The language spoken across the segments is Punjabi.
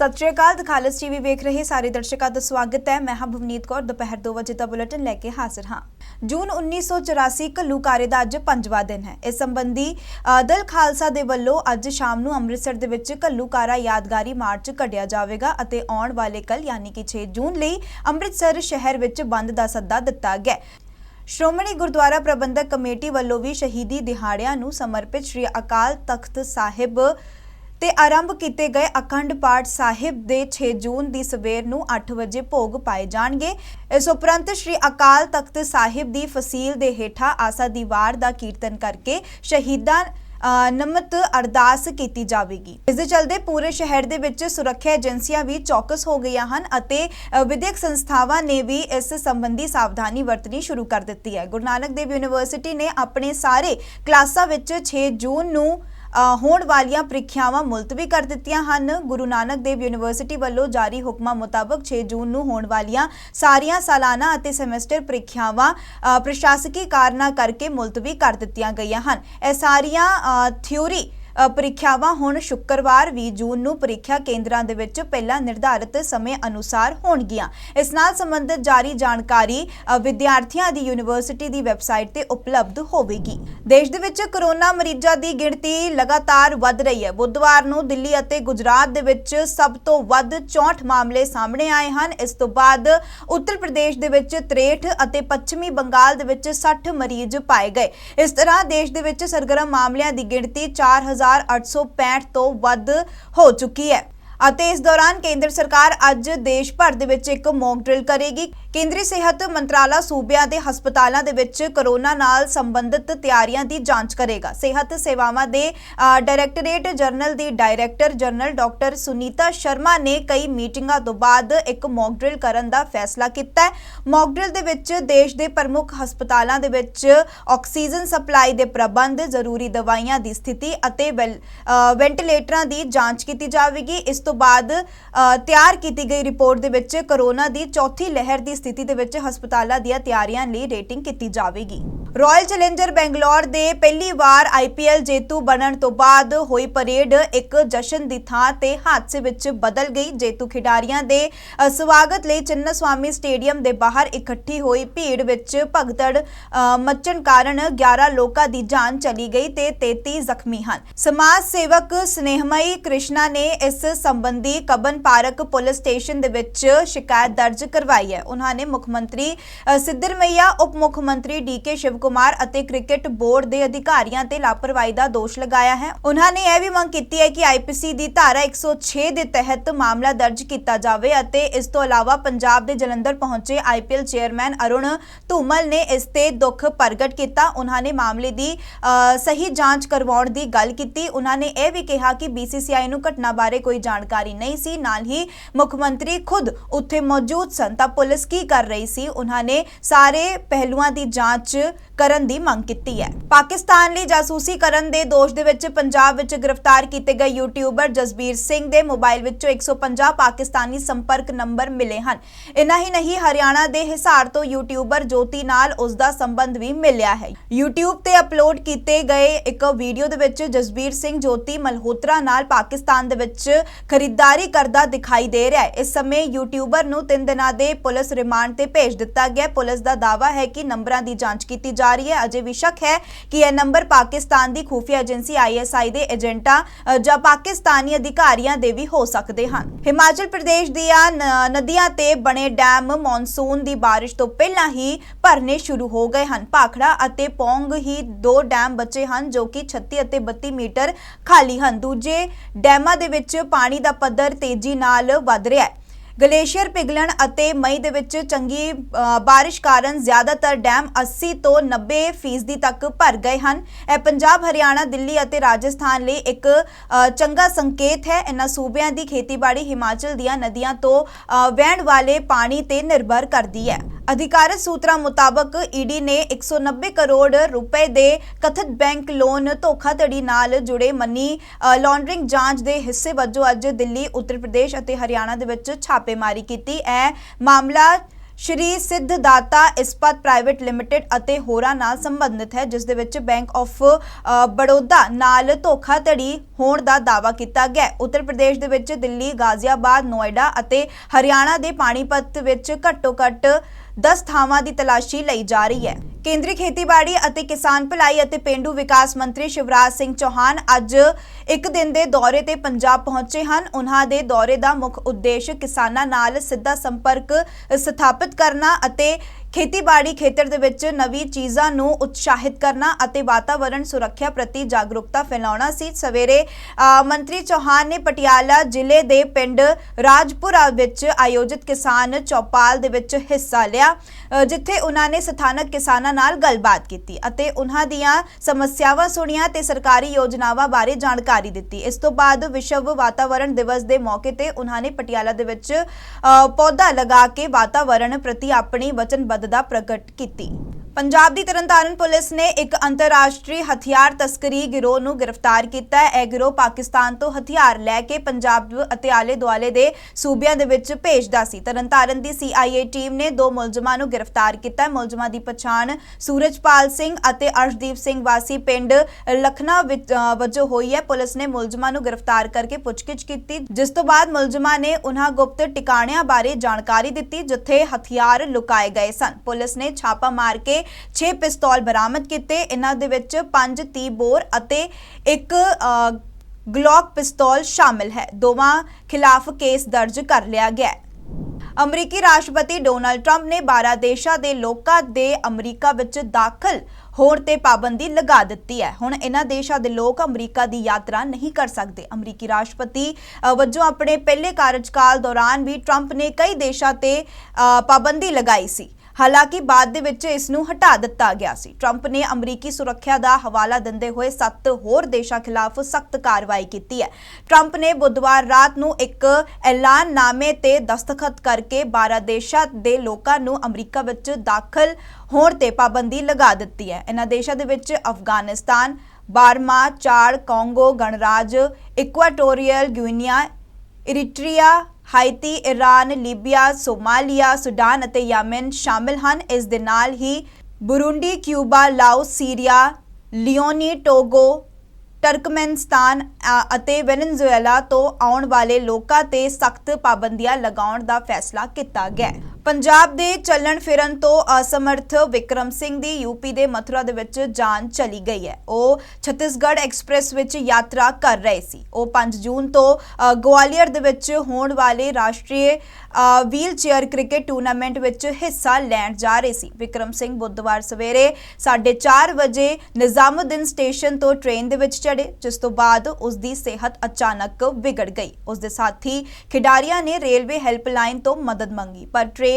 ਸਤਿ ਸ਼੍ਰੀ ਅਕਾਲ ਦਖਾਲਸ ਟੀਵੀ ਵੇਖ ਰਹੇ ਸਾਰੇ ਦਰਸ਼ਕਾਂ ਦਾ ਸਵਾਗਤ ਹੈ। ਮੈਂ ਹਾਂ ਭਵਨੀਤ ਕੌਰ ਦੁਪਹਿਰ 2 ਵਜੇ ਦਾ ਬੁਲੇਟਿਨ ਲੈ ਕੇ ਹਾਜ਼ਰ ਹਾਂ। ਜੂਨ 1984 ਘੱਲੂਕਾਰੇ ਦਾ ਅੱਜ ਪੰਜਵਾਂ ਦਿਨ ਹੈ। ਇਸ ਸੰਬੰਧੀ ਅ, ਦਲ ਖਾਲਸਾ ਦੇ ਵੱਲੋਂ ਅੱਜ ਸ਼ਾਮ ਨੂੰ ਅੰਮ੍ਰਿਤਸਰ ਦੇ ਵਿੱਚ ਘੱਲੂਕਾਰਾ ਯਾਦਗਾਰੀ ਮਾਰਚ ਕੱਢਿਆ ਜਾਵੇਗਾ ਅਤੇ ਆਉਣ ਵਾਲੇ ਕੱਲ ਯਾਨੀ ਕਿ 6 ਜੂਨ ਲਈ ਅੰਮ੍ਰਿਤਸਰ ਸ਼ਹਿਰ ਵਿੱਚ ਬੰਦ ਦਾ ਸੱਦਾ ਦਿੱਤਾ ਗਿਆ ਹੈ। ਸ਼੍ਰੋਮਣੀ ਗੁਰਦੁਆਰਾ ਪ੍ਰਬੰਧਕ ਕਮੇਟੀ ਵੱਲੋਂ ਵੀ ਸ਼ਹੀਦੀ ਦਿਹਾੜਿਆਂ ਨੂੰ ਸਮਰਪਿਤ ਸ੍ਰੀ ਅਕਾਲ ਤਖਤ ਸਾਹਿਬ ਤੇ ਆਰੰਭ ਕੀਤੇ ਗਏ ਅਖੰਡ ਪਾਠ ਸਾਹਿਬ ਦੇ 6 ਜੂਨ ਦੀ ਸਵੇਰ ਨੂੰ 8 ਵਜੇ ਭੋਗ ਪਾਏ ਜਾਣਗੇ। ਇਸ ਉਪਰੰਤ ਸ੍ਰੀ ਅਕਾਲ ਤਖਤ ਸਾਹਿਬ ਦੀ ਫਸੀਲ ਦੇ ਹੇਠਾਂ ਆਸਾ ਦੀ ਵਾਰ ਦਾ ਕੀਰਤਨ ਕਰਕੇ ਸ਼ਹੀਦਾਂ ਨਮਤ ਅਰਦਾਸ ਕੀਤੀ ਜਾਵੇਗੀ। ਇਸ ਦੇ ਚਲਦੇ ਪੂਰੇ ਸ਼ਹਿਰ ਦੇ ਵਿੱਚ ਸੁਰੱਖਿਆ ਏਜੰਸੀਆਂ ਵੀ ਚੌਕਸ ਹੋ ਗਈਆਂ ਹਨ ਅਤੇ ਅ, ਵਿਦਿਅਕ ਸੰਸਥਾਵਾਂ ਨੇ ਵੀ ਇਸ ਸੰਬੰਧੀ ਸਾਵਧਾਨੀ ਵਰਤਣੀ ਸ਼ੁਰੂ ਕਰ ਦਿੱਤੀ ਹੈ। ਗੁਰੂ ਨਾਨਕ ਦੇਵ ਯੂਨੀਵਰਸਿਟੀ ਨੇ ਆਪਣੇ ਸਾਰੇ ਕਲਾਸਾਂ ਵਿੱਚ 6 ਜੂਨ ਨੂੰ ਹੋਣ ਵਾਲੀਆਂ ਪ੍ਰੀਖਿਆਵਾਂ ਮੁਲਤਵੀ ਕਰ ਦਿੱਤੀਆਂ ਹਨ। ਗੁਰੂ ਨਾਨਕ ਦੇਵ ਯੂਨੀਵਰਸਿਟੀ ਵੱਲੋਂ ਜਾਰੀ ਹੁਕਮਾਂ ਮੁਤਾਬਕ 6 ਜੂਨ ਨੂੰ ਹੋਣ ਵਾਲੀਆਂ ਸਾਰੀਆਂ ਸਾਲਾਨਾ ਅਤੇ ਸਮੈਸਟਰ ਪ੍ਰੀਖਿਆਵਾਂ ਪ੍ਰਸ਼ਾਸਕੀ ਕਾਰਨਾਂ ਕਰਕੇ ਮੁਲਤਵੀ ਕਰ ਦਿੱਤੀਆਂ ਗਈਆਂ ਹਨ। ਇਹ ਸਾਰੀਆਂ ਥਿਊਰੀ ਪ੍ਰੀਖਿਆਵਾਂ ਹੁਣ ਸ਼ੁੱਕਰਵਾਰ 20 ਜੂਨ ਨੂੰ ਪ੍ਰੀਖਿਆ ਕੇਂਦਰਾਂ ਦੇ ਵਿੱਚ ਪਹਿਲਾਂ ਨਿਰਧਾਰਿਤ ਸਮੇਂ ਅਨੁਸਾਰ ਹੋਣਗੀਆਂ। ਇਸ ਨਾਲ ਸੰਬੰਧਿਤ ਜਾਰੀ ਜਾਣਕਾਰੀ ਵਿਦਿਆਰਥੀਆਂ ਦੀ ਯੂਨੀਵਰਸਿਟੀ ਦੀ ਵੈਬਸਾਈਟ ਤੇ ਉਪਲਬਧ ਹੋਵੇਗੀ। ਦੇਸ਼ ਦੇ ਵਿੱਚ ਕਰੋਨਾ ਮਰੀਜ਼ਾਂ ਦੀ ਗਿਣਤੀ ਲਗਾਤਾਰ ਵੱਧ ਰਹੀ ਹੈ। ਬੁੱਧਵਾਰ ਨੂੰ ਦਿੱਲੀ ਅਤੇ ਗੁਜਰਾਤ ਦੇ ਵਿੱਚ ਸਭ ਤੋਂ ਵੱਧ 64 ਮਾਮਲੇ ਸਾਹਮਣੇ ਆਏ ਹਨ। ਇਸ ਤੋਂ ਬਾਅਦ ਉੱਤਰ ਪ੍ਰਦੇਸ਼ ਦੇ ਵਿੱਚ 63 ਅਤੇ ਪੱਛਮੀ ਬੰਗਾਲ ਦੇ ਵਿੱਚ 60 ਮਰੀਜ਼ ਪਾਏ ਗਏ। ਇਸ ਤਰ੍ਹਾਂ ਦੇਸ਼ ਦੇ ਵਿੱਚ ਸਰਗਰਮ ਮਾਮਲਿਆਂ ਦੀ ਗਿਣਤੀ 4865 ਤੋਂ ਵੱਧ ਹੋ ਚੁੱਕੀ ਹੈ। ਅਤੇ ਇਸ ਦੌਰਾਨ ਕੇਂਦਰ ਸਰਕਾਰ ਅੱਜ ਦੇਸ਼ ਭਰ ਦੇ ਵਿੱਚ ਇੱਕ ਮੌਕ ਡਰਿਲ ਕਰੇਗੀ। ਕੇਂਦਰੀ ਸਿਹਤ ਮੰਤਰਾਲਾ ਸੂਬਿਆਂ ਦੇ ਹਸਪਤਾਲਾਂ ਦੇ ਵਿੱਚ ਕਰੋਨਾ ਨਾਲ ਸੰਬੰਧਿਤ ਤਿਆਰੀਆਂ ਦੀ ਜਾਂਚ ਕਰੇਗਾ। ਸਿਹਤ ਸੇਵਾਵਾਂ ਦੇ ਅ, ਡਾਇਰੈਕਟੋਰੇਟ ਜਨਰਲ ਦੀ director general doctor Sunita Sharma ਨੇ ਕਈ ਮੀਟਿੰਗਾਂ ਤੋਂ ਬਾਅਦ ਇੱਕ ਮੌਕ ਡਰਿਲ ਕਰਨ ਦਾ ਫੈਸਲਾ ਕੀਤਾ ਹੈ। ਮੌਕ ਡਰਿਲ ਦੇ ਵਿੱਚ ਦੇਸ਼ ਦੇ ਪ੍ਰਮੁੱਖ ਹਸਪਤਾਲਾਂ ਦੇ ਵਿੱਚ ਆਕਸੀਜਨ ਸਪਲਾਈ ਦੇ ਪ੍ਰਬੰਧ ਜ਼ਰੂਰੀ ਦਵਾਈਆਂ ਦੀ ਸਥਿਤੀ ਅਤੇ ਵੈਲ- ਵੈਂਟੀਲੇਟਰਾਂ ਦੀ ਜਾਂਚ ਕੀਤੀ ਜਾਵੇਗੀ। ਇਸ ਤੋਂ ਬਾਅਦ ਤਿਆਰ ਕੀਤੀ ਗਈ ਰਿਪੋਰਟ ਦੇ ਵਿੱਚ ਕਰੋਨਾ ਦੀ ਚੌਥੀ ਲਹਿਰ ਦੀ ਸਥਿਤੀ ਦੇ ਵਿੱਚ ਹਸਪਤਾਲਾਂ ਦੀਆਂ ਤਿਆਰੀਆਂ ਲਈ ਰੇਟਿੰਗ ਕੀਤੀ ਜਾਵੇਗੀ। ਰਾਇਲ ਚੈਲੰਜਰ ਬੈਂਗਲੌਰ ਦੇ ਪਹਿਲੀ ਵਾਰ ਆਈਪੀਐਲ ਜੇਤੂ ਬਣਨ ਤੋਂ ਬਾਅਦ ਹੋਈ ਪਰੇਡ ਇੱਕ ਜਸ਼ਨ ਦੀ ਥਾਂ ਤੇ ਹਾਦਸੇ ਵਿੱਚ ਬਦਲ ਗਈ। ਜੇਤੂ ਖਿਡਾਰੀਆਂ ਦੇ ਸਵਾਗਤ ਲਈ ਚਿੰਨਾ ਸਵਾਮੀ ਸਟੇਡੀਅਮ ਦੇ ਬਾਹਰ ਇਕੱਠੀ ਹੋਈ ਭੀੜ ਵਿੱਚ ਭਗਦੜ ਮੱਚਣ ਕਾਰਨ 11 ਲੋਕਾਂ ਦੀ ਜਾਨ ਚਲੀ ਗਈ ਤੇ 33 ਜ਼ਖਮੀ ਹਨ। ਸਮਾਜ ਸੇਵਕ ਸਨੇਹਮਈ ਕ੍ਰਿਸ਼ਨਾ ਨੇ ਇਸ ਸੰਬੰਧੀ ਕਬਨ ਪਾਰਕ ਪੁਲਿਸ ਸਟੇਸ਼ਨ ਦੇ ਵਿੱਚ ਸ਼ਿਕਾਇਤ ਦਰਜ ਕਰਵਾਈ ਹੈ। ਉਹਨਾਂ ਨੇ ਮੁੱਖ ਮੰਤਰੀ ਅ, ਸਿੱਧਰਮਈਆ ਉਪ ਮੁੱਖ ਮੰਤਰੀ ਡੀਕੇ ਸ਼ਿਵ ਕੁਮਾਰ ਅਤੇ ਕ੍ਰਿਕਟ ਬੋਰਡ ਦੇ ਅਧਿਕਾਰੀਆਂ ਤੇ ਲਾਪਰਵਾਹੀ ਦਾ ਦੋਸ਼ ਲਗਾਇਆ ਹੈ। ਉਹਨਾਂ ਨੇ ਇਹ ਵੀ ਮੰਗ ਕੀਤੀ ਹੈ ਕਿ ਆਈਪੀਸੀ ਦੀ ਧਾਰਾ 106 ਦੇ ਤਹਿਤ ਮਾਮਲਾ ਦਰਜ ਕੀਤਾ ਜਾਵੇ ਅਤੇ ਇਸ ਤੋਂ ਇਲਾਵਾ ਪੰਜਾਬ ਦੇ ਜਲੰਧਰ ਪਹੁੰਚੇ ਆਈਪੀਐਲ ਚੇਅਰਮੈਨ ਅਰੁਣ ਧੂਮਲ ਨੇ ਇਸ ਤੇ ਦੁੱਖ ਪ੍ਰਗਟ ਕੀਤਾ। ਉਹਨਾਂ ਨੇ ਮਾਮਲੇ ਦੀ ਸਹੀ ਜਾਂਚ ਕਰਵਾਉਣ ਦੀ ਗੱਲ ਕੀਤੀ। ਉਹਨਾਂ ਨੇ ਇਹ ਵੀ ਕਿਹਾ ਕਿ ਬੀਸੀਸੀਆਈ ਨੂੰ ਘਟਨਾ ਬਾਰੇ ਕੋਈ ਜਾਣਕਾਰੀ ਨਹੀਂ ਸੀ। ਨਾਲ ਹੀ ਮੁੱਖ ਮੰਤਰੀ ਖੁਦ ਉੱਥੇ ਮੌਜੂਦ ਸਨ ਤਾਂ ਪੁਲਿਸ ਕੀ ਕਰ ਰਹੀ ਸੀ? ਉਹਨਾਂ ਨੇ ਸਾਰੇ ਪਹਿਲੂਆਂ ਦੀ ਜਾਂਚ ਕਰਨ ਦੀ ਮੰਗ ਕੀਤੀ ਹੈ। ਪਾਕਿਸਤਾਨ ਲਈ ਜਾਸੂਸੀ ਕਰਨ ਦੇ ਦੋਸ਼ ਦੇ ਵਿੱਚ ਪੰਜਾਬ ਵਿੱਚ ਗ੍ਰਿਫਤਾਰ ਕੀਤੇ ਗਏ ਯੂਟਿਊਬਰ ਜਸਬੀਰ ਸਿੰਘ ਦੇ ਮੋਬਾਈਲ ਵਿੱਚੋਂ 150 ਪਾਕਿਸਤਾਨੀ ਸੰਪਰਕ ਨੰਬਰ ਮਿਲੇ ਹਨ। ਇਨਾ ਹੀ ਨਹੀਂ, ਹਰਿਆਣਾ ਦੇ ਹਿਸਾਰ ਤੋਂ ਯੂਟਿਊਬਰ ਜੋਤੀ ਨਾਲ ਉਸ ਦਾ ਸੰਬੰਧ ਵੀ ਮਿਲਿਆ ਹੈ। YouTube ਤੇ ਅਪਲੋਡ ਕੀਤੇ ਗਏ ਇੱਕ ਵੀਡੀਓ ਦੇ ਵਿੱਚ ਜਸਬੀਰ ਸਿੰਘ ਜੋਤੀ ਮਲਹੋਤਰਾ ਨਾਲ ਪਾਕਿਸਤਾਨ ਦੇ ਵਿੱਚ ਖਰੀਦਦਾਰੀ ਕਰਦਾ ਦਿਖਾਈ ਦੇ ਰਿਹਾ ਹੈ। ਇਸ ਸਮੇਂ ਯੂਟਿਊਬਰ ਨੂੰ 3 ਦਿਨਾਂ ਦੇ ਪੁਲਿਸ ਰਿਮਾਂਡ ਤੇ ਭੇਜ ਦਿੱਤਾ ਗਿਆ। ਪੁਲਿਸ ਦਾ ਦਾਅਵਾ ਹੈ ਕਿ ਨੰਬਰਾਂ ਦੀ ਜਾਂਚ ਕੀਤੀ ਜਾ ਰਹੀ ਹੈ। ਅਜੇ ਵੀ ਸ਼ੱਕ ਹੈ ਕਿ ਇਹ ਨੰਬਰ ਪਾਕਿਸਤਾਨ ਦੀ ਖੂਫੀਆ ਏਜੰਸੀ ਆਈਐਸਆਈ ਦੇ ਏਜੰਟਾਂ ਜਾਂ ਪਾਕਿਸਤਾਨੀ ਅਧਿਕਾਰੀਆਂ ਦੇ ਵੀ ਹੋ ਸਕਦੇ ਹਨ। ਹਿਮਾਚਲ ਪ੍ਰਦੇਸ਼ ਦੀਆਂ ਨਦੀਆਂ ਤੇ ਬਣੇ ਡੈਮ ਮੌਨਸੂਨ ਦੀ ਬਾਰਿਸ਼ ਤੋਂ ਪਹਿਲਾਂ ਹੀ ਭਰਨੇ ਸ਼ੁਰੂ ਹੋ ਗਏ ਹਨ। ਭਾਖੜਾ ਅਤੇ ਪੌਂਗ ਹੀ ਦੋ ਡੈਮ ਬਚੇ ਹਨ, ਜੋ ਕਿ 36 ਅਤੇ 32 ਮੀਟਰ ਖਾਲੀ ਹਨ। ਦੂਜੇ ਡੈਮਾਂ ਦੇ ਵਿੱਚ ਪਾਣੀ ਦਾ ਪੱਧਰ ਤੇਜ਼ੀ ਨਾਲ ਵੱਧ ਰਿਹਾ ਹੈ। ਗਲੇਸ਼ੀਅਰ ਪਿਘਲਣ ਅਤੇ ਮਈ ਦੇ ਵਿੱਚ ਚੰਗੀ ਅ, ਬਾਰਿਸ਼ ਕਾਰਨ ਜ਼ਿਆਦਾਤਰ ਡੈਮ 80 ਤੋਂ 90% ਫੀਸਦੀ ਤੱਕ ਭਰ ਗਏ ਹਨ। ਇਹ ਪੰਜਾਬ ਹਰਿਆਣਾ ਦਿੱਲੀ ਅਤੇ ਰਾਜਸਥਾਨ ਲਈ ਇੱਕ ਚੰਗਾ ਸੰਕੇਤ ਹੈ। ਇਹਨਾਂ ਸੂਬਿਆਂ ਦੀ ਖੇਤੀਬਾੜੀ ਹਿਮਾਚਲ ਦੀਆਂ ਨਦੀਆਂ ਤੋਂ ਵਹਿਣ ਵਾਲੇ ਪਾਣੀ ਤੇ ਨਿਰਭਰ ਕਰਦੀ ਹੈ। ਅਧਿਕਾਰਤ ਸੂਤਰਾਂ ਮੁਤਾਬਕ ਈਡੀ ਨੇ 190 ਕਰੋੜ ਰੁਪਏ ਦੇ ਕਥਿਤ ਬੈਂਕ ਲੋਨ ਧੋਖਾਧੜੀ ਨਾਲ ਜੁੜੇ ਮਨੀ ਅ, ਲਾਂਡਰਿੰਗ ਜਾਂਚ ਦੇ ਹਿੱਸੇ ਵਜੋਂ ਅੱਜ ਦਿੱਲੀ ਉੱਤਰ ਪ੍ਰਦੇਸ਼ ਅਤੇ ਹਰਿਆਣਾ ਦੇ ਵਿੱਚ ਛਾਪੇਮਾਰੀ ਕੀਤੀ। ਇਹ ਮਾਮਲਾ ਸ਼੍ਰੀ ਸਿੱਧਦਾਤਾ ਇਸਪਾਤ ਪ੍ਰਾਈਵੇਟ ਲਿਮਟਿਡ ਅਤੇ ਹੋਰਾਂ ਨਾਲ ਸੰਬੰਧਿਤ ਹੈ ਜਿਸ ਦੇ ਵਿੱਚ ਬੈਂਕ ਆਫ ਬੜੌਦਾ ਨਾਲ ਧੋਖਾਧੜੀ ਹੋਣ ਦਾ ਦਾਅਵਾ ਕੀਤਾ ਗਿਆ ਉੱਤਰ ਪ੍ਰਦੇਸ਼ ਦੇ ਵਿੱਚ ਦਿੱਲੀ ਗਾਜ਼ੀਆਬਾਦ ਨੋਇਡਾ ਅਤੇ ਹਰਿਆਣਾ ਦੇ ਪਾਣੀਪਤ ਵਿੱਚ ਘੱਟੋ-ਘੱਟ 10 ਥਾਵਾਂ ਦੀ ਤਲਾਸ਼ੀ ਲਈ ਜਾ ਰਹੀ ਹੈ। ਕੇਂਦਰੀ ਖੇਤੀਬਾੜੀ ਅਤੇ ਕਿਸਾਨ ਭਲਾਈ ਅਤੇ ਪਿੰਡੂ ਵਿਕਾਸ ਮੰਤਰੀ ਸ਼ਿਵਰਾਜ ਸਿੰਘ ਚੌਹਾਨ ਅੱਜ ਇੱਕ ਦਿਨ ਦੇ ਦੌਰੇ ਤੇ ਪੰਜਾਬ ਪਹੁੰਚੇ ਹਨ। ਉਹਨਾਂ ਦੇ ਦੌਰੇ ਦਾ ਮੁੱਖ ਉਦੇਸ਼ ਕਿਸਾਨਾਂ ਨਾਲ ਸਿੱਧਾ ਸੰਪਰਕ ਸਥਾਪਿਤ ਕਰਨਾ ਅਤੇ ਖੇਤੀਬਾੜੀ ਖੇਤਰ ਦੇ ਵਿੱਚ ਨਵੀਂ ਚੀਜ਼ਾਂ ਨੂੰ ਉਤਸ਼ਾਹਿਤ ਕਰਨਾ ਅਤੇ ਵਾਤਾਵਰਣ ਸੁਰੱਖਿਆ ਪ੍ਰਤੀ ਜਾਗਰੂਕਤਾ ਫੈਲਾਉਣਾ ਸੀ। ਸਵੇਰੇ ਮੰਤਰੀ ਚੌਹਾਨ ਨੇ ਪਟਿਆਲਾ ਜ਼ਿਲ੍ਹੇ ਦੇ ਪਿੰਡ ਰਾਜਪੁਰਾ ਵਿੱਚ ਆਯੋਜਿਤ ਕਿਸਾਨ ਚੌਪਾਲ ਦੇ ਵਿੱਚ ਹਿੱਸਾ ਲਿਆ ਜਿੱਥੇ ਉਹਨਾਂ ਨੇ ਸਥਾਨਕ ਕਿਸਾਨਾਂ ਨਾਲ ਗੱਲਬਾਤ ਕੀਤੀ ਅਤੇ ਉਹਨਾਂ ਦੀਆਂ ਸਮੱਸਿਆਵਾਂ ਸੁਣੀਆਂ ਤੇ ਸਰਕਾਰੀ ਯੋਜਨਾਵਾਂ ਬਾਰੇ ਜਾਣਕਾਰੀ ਦਿੱਤੀ। ਇਸ ਤੋਂ ਬਾਅਦ ਵਿਸ਼ਵ ਵਾਤਾਵਰਣ ਦਿਵਸ ਦੇ ਮੌਕੇ ਤੇ ਉਹਨਾਂ ਨੇ ਪਟਿਆਲਾ ਦੇ ਵਿੱਚ ਪੌਦਾ ਲਗਾ ਕੇ ਵਾਤਾਵਰਣ ਪ੍ਰਤੀ ਆਪਣੀ ਵਚਨਬੱਧ ਵਚਨਬੱਧਤਾ ਪ੍ਰਗਟ ਕੀਤੀ। ਪੰਜਾਬ ਦੀ ਤਰਨਤਾਰਨ ਪੁਲਿਸ ਨੇ ਇੱਕ ਅੰਤਰਰਾਸ਼ਟਰੀ ਹਥਿਆਰ ਤਸਕਰੀ ਗਿਰੋਹ ਨੂੰ ਗ੍ਰਿਫਤਾਰ ਕੀਤਾ ਹੈ। ਇਹ ਗਿਰੋਹ ਪਾਕਿਸਤਾਨ ਤੋਂ ਹਥਿਆਰ ਲੈ ਕੇ ਪੰਜਾਬ ਅਤੇ ਆਲੇ ਦੁਆਲੇ ਦੇ ਸੂਬਿਆਂ ਦੇ ਵਿੱਚ ਭੇਜਦਾ ਸੀ। ਤਰਨਤਾਰਨ ਦੀ CIA ਟੀਮ ਨੇ ਦੋ ਮੁਲਜ਼ਮਾਂ ਨੂੰ ਗ੍ਰਿਫਤਾਰ ਕੀਤਾ ਹੈ। ਮੁਲਜ਼ਮਾਂ ਦੀ ਪਛਾਣ ਸੂਰਜਪਾਲ ਸਿੰਘ ਅਤੇ ਅਰਸ਼ਦੀਪ ਸਿੰਘ ਵਾਸੀ ਪਿੰਡ ਲਖਨਾ ਵਜੋਂ ਹੋਈ ਹੈ। ਪੁਲਿਸ ਨੇ ਮੁਲਜ਼ਮਾਂ ਨੂੰ ਗ੍ਰਿਫਤਾਰ ਕਰਕੇ ਪੁੱਛਗਿੱਛ ਕੀਤੀ। ਜਿਸ ਤੋਂ ਬਾਅਦ ਮੁਲਜ਼ਮਾਂ ਨੇ ਉਹਨਾਂ ਗੁਪਤ ਟਿਕਾਣਿਆਂ ਬਾਰੇ ਜਾਣਕਾਰੀ ਦਿੱਤੀ, ਜਿੱਥੇ ਹਥਿਆਰ ਲੁਕਾਏ ਗਏ ਸਨ। ਪੁਲਿਸ ਨੇ ਛਾਪਾ ਮਾਰ ਕੇ 6 ਪਿਸਤੌਲ ਬਰਾਮਦ ਕੀਤੇ। ਇਹਨਾਂ ਦੇ ਵਿੱਚ 5 30 ਬੋਰ ਅਤੇ ਇੱਕ ਗਲੌਕ ਪਿਸਤੌਲ ਸ਼ਾਮਿਲ ਹੈ। ਦੋਵਾਂ ਖਿਲਾਫ ਕੇਸ ਦਰਜ ਕਰ ਲਿਆ ਗਿਆ ਹੈ। ਅਮਰੀਕੀ ਰਾਸ਼ਟਰਪਤੀ ਡੋਨਾਲਡ ਟਰੰਪ ਨੇ 12 ਦੇਸ਼ਾਂ ਦੇ ਲੋਕਾਂ ਦੇ ਅਮਰੀਕਾ ਵਿੱਚ ਦਾਖਲ ਹੋਣ ਤੇ ਪਾਬੰਦੀ ਲਗਾ ਦਿੱਤੀ ਹੈ। ਹੁਣ ਇਹਨਾਂ ਦੇਸ਼ਾਂ ਦੇ ਲੋਕ ਅਮਰੀਕਾ ਦੀ ਯਾਤਰਾ ਨਹੀਂ ਕਰ ਸਕਦੇ। ਅਮਰੀਕੀ ਰਾਸ਼ਟਰਪਤੀ ਵਜੋਂ ਆਪਣੇ ਪਹਿਲੇ ਕਾਰਜਕਾਲ ਦੌਰਾਨ ਵੀ ਟਰੰਪ ਨੇ ਕਈ ਦੇਸ਼ਾਂ ਤੇ ਅ, ਪਾਬੰਦੀ ਲਗਾਈ ਸੀ। ਹਾਲਾਂਕਿ ਬਾਅਦ ਦੇ ਵਿੱਚ ਇਸ ਨੂੰ ਹਟਾ ਦਿੱਤਾ ਗਿਆ ਸੀ। ਟਰੰਪ ਨੇ ਅਮਰੀਕੀ ਸੁਰੱਖਿਆ ਦਾ ਹਵਾਲਾ ਦਿੰਦੇ ਹੋਏ ਸੱਤ ਹੋਰ ਦੇਸ਼ਾਂ ਖਿਲਾਫ ਸਖਤ ਕਾਰਵਾਈ ਕੀਤੀ ਹੈ। ਟਰੰਪ ਨੇ ਬੁੱਧਵਾਰ ਰਾਤ ਨੂੰ ਇੱਕ ਐਲਾਨਨਾਮੇ ਤੇ ਦਸਤਖਤ ਕਰਕੇ 12 ਦੇਸ਼ਾਂ ਦੇ ਲੋਕਾਂ ਨੂੰ ਅਮਰੀਕਾ ਵਿੱਚ ਦਾਖਲ ਹੋਣ ਤੇ ਪਾਬੰਦੀ ਲਗਾ ਦਿੱਤੀ ਹੈ। ਇਹਨਾਂ ਦੇਸ਼ਾਂ ਦੇ ਵਿੱਚ ਅਫਗਾਨਿਸਤਾਨ, ਬਾਰਮਾ, ਚਾੜ, ਕਾਂਗੋ, ਗਣਰਾਜ, Equatorial Guinea Eritrea Haiti, Iran, Libya, Somalia, Sudan ਅਤੇ ਯਮਨ ਸ਼ਾਮਿਲ ਹਨ। ਇਸ ਦੇ ਨਾਲ ਹੀ Burundi, Cuba, Laos, Syria, Leone, Togo Turkmenistan ਅਤੇ ਵੈਨੇਜ਼ੁਏਲਾ ਤੋਂ ਆਉਣ ਵਾਲੇ ਲੋਕਾਂ ਤੇ ਸਖਤ ਪਾਬੰਦੀਆਂ ਲਗਾਉਣ ਦਾ ਫੈਸਲਾ ਕੀਤਾ ਗਿਆ। ਪੰਜਾਬ ਦੇ ਚੱਲਣ ਫਿਰਨ ਤੋਂ ਅਸਮਰਥ ਵਿਕਰਮ ਸਿੰਘ ਦੀ ਯੂਪੀ ਦੇ ਮਥੁਰਾ ਦੇ ਵਿੱਚ ਜਾਨ ਚਲੀ ਗਈ ਹੈ। ਉਹ ਛੱਤੀਸਗੜ੍ਹ ਐਕਸਪ੍ਰੈਸ ਵਿੱਚ ਯਾਤਰਾ ਕਰ ਰਹੇ ਸੀ। ਉਹ 5 ਜੂਨ ਤੋਂ ਅ, ਗਵਾਲੀਅਰ ਦੇ ਵਿੱਚ ਹੋਣ ਵਾਲੇ ਰਾਸ਼ਟਰੀ ਅ, ਵੀਲ ਚੇਅਰ ਕ੍ਰਿਕਟ ਟੂਰਨਾਮੈਂਟ ਵਿੱਚ ਹਿੱਸਾ ਲੈਣ ਜਾ ਰਹੇ ਸੀ। ਵਿਕਰਮ ਸਿੰਘ ਬੁੱਧਵਾਰ ਸਵੇਰੇ 4:30 ਵਜੇ ਨਿਜ਼ਾਮੁਦੀਨ ਸਟੇਸ਼ਨ ਤੋਂ ਟ੍ਰੇਨ ਦੇ ਵਿੱਚ ਚੜੇ ਜਿਸ ਤੋਂ ਬਾਅਦ ਉਸ ਦੀ ਸਿਹਤ ਅਚਾਨਕ ਵਿਗੜ ਗਈ। ਉਸ ਦੇ ਸਾਥੀ ਖਿਡਾਰੀਆਂ ਨੇ ਰੇਲਵੇ ਹੈਲਪਲਾਈਨ ਤੋਂ ਮਦਦ ਮੰਗੀ ਪਰ ਟ੍ਰੇਨ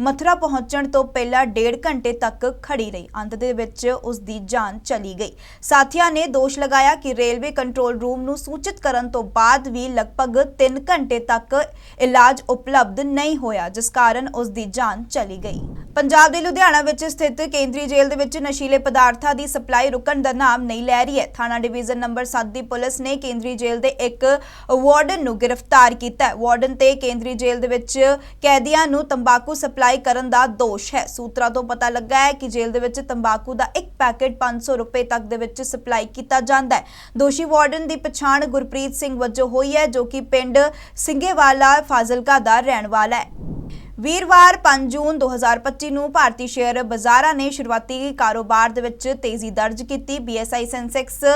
ਮਥੁਰਾ ਪਹੁੰਚਣ ਤੋਂ ਪਹਿਲਾਂ ਡੇਢ ਘੰਟੇ ਤੱਕ ਖੜੀ ਰਹੀ। ਅੰਤ ਦੇ ਵਿੱਚ ਉਸ ਦੀ ਜਾਨ ਚਲੀ ਗਈ। ਸਾਥੀਆਂ ਨੇ ਦੋਸ਼ ਲਗਾਇਆ ਕਿ ਰੇਲਵੇ ਕੰਟਰੋਲ ਰੂਮ ਨੂੰ ਸੂਚਿਤ ਕਰਨ ਤੋਂ ਬਾਅਦ ਵੀ ਲਗਭਗ 3 ਘੰਟੇ ਤੱਕ ਇਲਾਜ ਉਪਲਬਧ ਨਹੀਂ ਹੋਇਆ, ਜਿਸ ਕਾਰਨ ਉਸ ਦੀ ਜਾਨ ਚਲੀ ਗਈ। ਪੰਜਾਬ ਦੇ ਲੁਧਿਆਣਾ ਵਿੱਚ ਸਥਿਤ ਕੇਂਦਰੀ ਜੇਲ੍ਹ ਦੇ ਵਿੱਚ ਨਸ਼ੀਲੇ ਪਦਾਰਥਾਂ ਦੀ ਸਪਲਾਈ ਰੁਕਣ ਦਾ ਨਾਮ ਨਹੀਂ ਲੈ ਰਹੀ ਹੈ। ਥਾਣਾ ਡਿਵੀਜ਼ਨ ਨੰਬਰ 7 ਦੀ ਪੁਲਿਸ ਨੇ ਕੇਂਦਰੀ ਜੇਲ੍ਹ ਦੇ ਇੱਕ ਵਾਰਡਨ ਨੂੰ ਗ੍ਰਿਫਤਾਰ ਕੀਤਾ ਹੈ। ਵਾਰਡਨ ਤੇ ਕੇਂਦਰੀ ਜੇਲ੍ਹ ਦੇ ਵਿੱਚ ਕੈਦੀਆਂ ਨੂੰ ਤੰਬਾਕੂ ਤੰਬਾਕੂ ਸਪਲਾਈ ਕਰਨ ਦਾ ਦੋਸ਼ ਹੈ। ਸੂਤਰਾਂ ਤੋਂ ਪਤਾ ਲੱਗਾ ਹੈ ਕਿ ਜੇਲ੍ਹ ਦੇ ਵਿੱਚ ਤੰਬਾਕੂ ਦਾ ਇੱਕ ਪੈਕੇਟ 500 ਰੁਪਏ ਤੱਕ ਦੇ ਵਿੱਚ ਸਪਲਾਈ ਕੀਤਾ ਜਾਂਦਾ ਹੈ। ਦੋਸ਼ੀ ਵਾਰਡਨ ਦੀ ਪਛਾਣ ਗੁਰਪ੍ਰੀਤ ਸਿੰਘ ਵਜੋਂ ਹੋਈ ਹੈ, ਜੋ ਕਿ ਪਿੰਡ ਸਿੰਘੇਵਾਲਾ ਫਾਜ਼ਿਲਕਾ ਦਾ ਰਹਿਣ ਵਾਲਾ ਹੈ। ਵੀਰਵਾਰ 5 ਜੂਨ 2025 ਨੂੰ ਭਾਰਤੀ ਸ਼ੇਅਰ ਬਾਜ਼ਾਰਾਂ ਨੇ ਸ਼ੁਰੂਆਤੀ ਕਾਰੋਬਾਰ ਦੇ ਵਿੱਚ ਤੇਜ਼ੀ ਦਰਜ ਕੀਤੀ। BSI ਸੈਂਸੈਕਸ ਅ,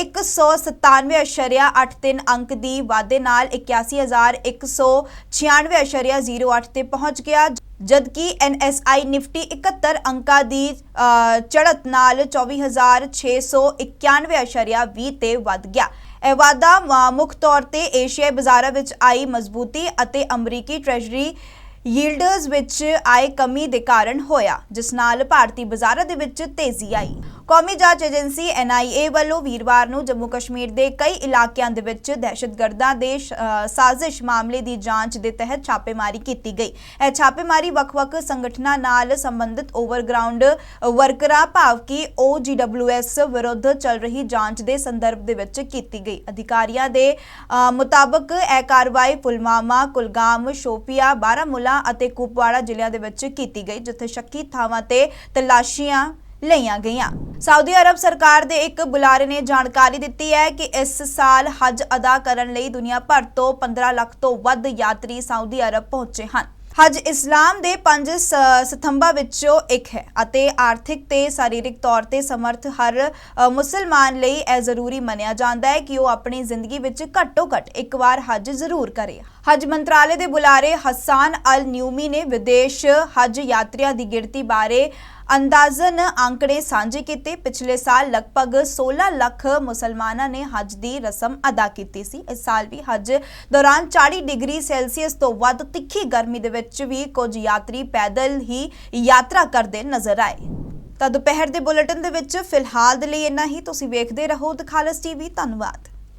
197.83 ਅੰਕ ਦੀ ਵਾਧੇ ਨਾਲ 81196.08 ਤੇ ਪਹੁੰਚ ਗਿਆ ਜਦਕਿ NSI ਨਿਫਟੀ 71 ਅੰਕਾਂ ਦੀ ਅ, ਚੜ੍ਹਤ ਨਾਲ 24691.20 ਤੇ ਵੱਧ ਗਿਆ। ਇਹ ਵਾਧਾ ਮੁੱਖ ਤੌਰ ਤੇ ਏਸ਼ੀਆਈ ਬਾਜ਼ਾਰਾਂ ਵਿੱਚ ਆਈ ਮਜ਼ਬੂਤੀ ਅਤੇ ਅਮਰੀਕੀ ਟ੍ਰੈਜਰੀ ਯੀਲਡਸ ਵਿੱਚ ਆਏ ਕਮੀ ਦੇ ਕਾਰਨ ਹੋਇਆ, ਜਿਸ ਨਾਲ ਭਾਰਤੀ ਬਾਜ਼ਾਰਾਂ ਦੇ ਵਿੱਚ ਤੇਜ਼ੀ ਆਈ। ਕੌਮੀ ਜਾਂਚ ਏਜੰਸੀ NIA ਵੱਲੋਂ ਵੀਰਵਾਰ ਨੂੰ ਜੰਮੂ ਕਸ਼ਮੀਰ ਦੇ ਕਈ ਇਲਾਕਿਆਂ ਦੇ ਵਿੱਚ ਦਹਿਸ਼ਤਗਰਦਾਂ ਦੇ ਸਾਜ਼ਿਸ਼ ਮਾਮਲੇ ਦੀ ਜਾਂਚ ਦੇ ਤਹਿਤ ਛਾਪੇਮਾਰੀ ਕੀਤੀ ਗਈ। ਇਹ ਛਾਪੇਮਾਰੀ ਵੱਖ-ਵੱਖ ਸੰਗਠਨਾਂ ਨਾਲ ਸੰਬੰਧਿਤ ਓਵਰਗਰਾਉਂਡ ਵਰਕਰਾਂ ਭਾਵ ਕਿ OGWS ਵਿਰੁੱਧ ਚੱਲ ਰਹੀ ਜਾਂਚ ਦੇ ਸੰਦਰਭ ਦੇ ਵਿੱਚ ਕੀਤੀ ਗਈ। ਅਧਿਕਾਰੀਆਂ ਦੇ ਮੁਤਾਬਕ ਇਹ ਕਾਰਵਾਈ ਪੁਲਵਾਮਾ, ਕੁਲਗਾਮ, ਸ਼ੋਪੀਆ, ਬਾਰਾਮੁਲਾ ਅਤੇ ਕੁਪਵਾੜਾ ਜ਼ਿਲ੍ਹਿਆਂ ਦੇ ਵਿੱਚ ਕੀਤੀ ਗਈ, ਜਿੱਥੇ ਸ਼ੱਕੀ ਥਾਵਾਂ ਤੇ ਤਲਾਸ਼ੀਆਂ ਲਈਆਂ ਗਈਆਂ। ਸਾਊਦੀ ਅਰਬ ਸਰਕਾਰ ਦੇ ਇੱਕ ਬੁਲਾਰੇ ਨੇ ਜਾਣਕਾਰੀ ਦਿੱਤੀ ਹੈ ਕਿ ਇਸ ਸਾਲ ਹਜ ਅਦਾ ਕਰਨ ਲਈ ਦੁਨੀਆ ਭਰ ਤੋਂ 15 ਲੱਖ ਤੋਂ ਵੱਧ ਯਾਤਰੀ ਸਾਊਦੀ ਅਰਬ ਪਹੁੰਚੇ ਹਨ। ਹਜ ਇਸਲਾਮ ਦੇ ਪੰਜ ਸਤੰਭਾਂ ਵਿੱਚੋਂ ਇੱਕ ਹੈ ਅਤੇ ਆਰਥਿਕ ਤੇ ਸਰੀਰਕ ਤੌਰ ਤੇ ਸਮਰਥ ਹਰ ਮੁਸਲਮਾਨ ਲਈ ਇਹ ਜ਼ਰੂਰੀ ਮੰਨਿਆ ਜਾਂਦਾ ਹੈ ਕਿ ਉਹ ਆਪਣੀ ਜ਼ਿੰਦਗੀ ਵਿੱਚ ਘੱਟੋ ਘੱਟ ਇੱਕ ਵਾਰ ਹਜ ਜ਼ਰੂਰ ਕਰੇ। ਹਜ ਮੰਤਰਾਲੇ ਦੇ ਬੁਲਾਰੇ ਹਸਾਨ ਅਲ ਨਿਊਮੀ ਨੇ ਵਿਦੇਸ਼ ਹਜ ਯਾਤਰੀਆਂ ਦੀ ਗਿਣਤੀ ਬਾਰੇ ਅੰਦਾਜ਼ਨ ਅੰਕੜੇ ਸਾਂਝੇ ਕੀਤੇ। ਪਿਛਲੇ ਸਾਲ ਲਗਭਗ 16 ਲੱਖ ਮੁਸਲਮਾਨਾਂ ਨੇ ਹਜ ਦੀ ਰਸਮ ਅਦਾ ਕੀਤੀ ਸੀ। ਇਸ ਸਾਲ ਵੀ ਹਜ ਦੌਰਾਨ 40 ਡਿਗਰੀ ਸੈਲਸੀਅਸ ਤੋਂ ਵੱਧ ਤਿੱਖੀ ਗਰਮੀ ਦੇ ਵਿੱਚ ਵੀ ਕੁਝ ਯਾਤਰੀ ਪੈਦਲ ਹੀ ਯਾਤਰਾ ਕਰਦੇ ਨਜ਼ਰ ਆਏ। ਤਾਂ ਦੁਪਹਿਰ ਦੇ ਬੁਲੇਟਿਨ ਦੇ ਵਿੱਚ ਫਿਲਹਾਲ ਦੇ ਲਈ ਇੰਨਾ ਹੀ। ਤੁਸੀਂ ਵੇਖਦੇ ਰਹੋ ਦਖਾਲਸ ਟੀਵੀ। ਧੰਨਵਾਦ।